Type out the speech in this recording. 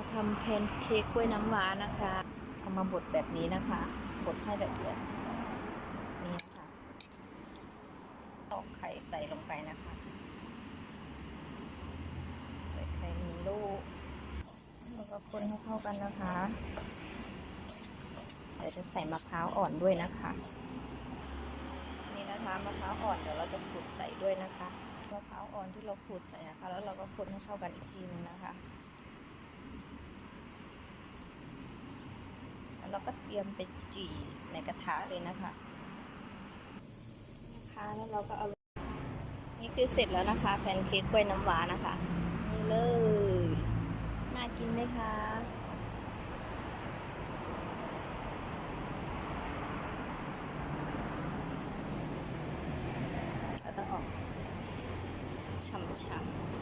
มาทำแพนเค้กกล้วยน้ำว้านะคะเอามาบดแบบนี้นะคะบดให้ละเอียดนี่ค่ะตอกไข่ใส่ลงไปนะคะ ใส่ไข่หนึ่งลูกแล้วก็คนให้เข้ากันนะคะเดี๋ยวจะใส่มะพร้าวอ่อนด้วยนะคะ นี่นะคะมะพร้าวอ่อนเดี๋ยวเราจะขูดใส่ด้วยนะคะมะพร้าวอ่อนที่เราขูดใส่นะคะ แล้วเราก็คนให้เข้ากันอีกทีนึงนะคะ แล้วเราก็เตรียมไปจี่ในกระทะเลยนะคะนะคะแล้วเราก็เอา นี่คือเสร็จแล้วนะคะแพนเค้กกล้วยน้ำว้านะคะ นี่เลย น่ากินไหมคะแล้วต้องออกช่ำๆ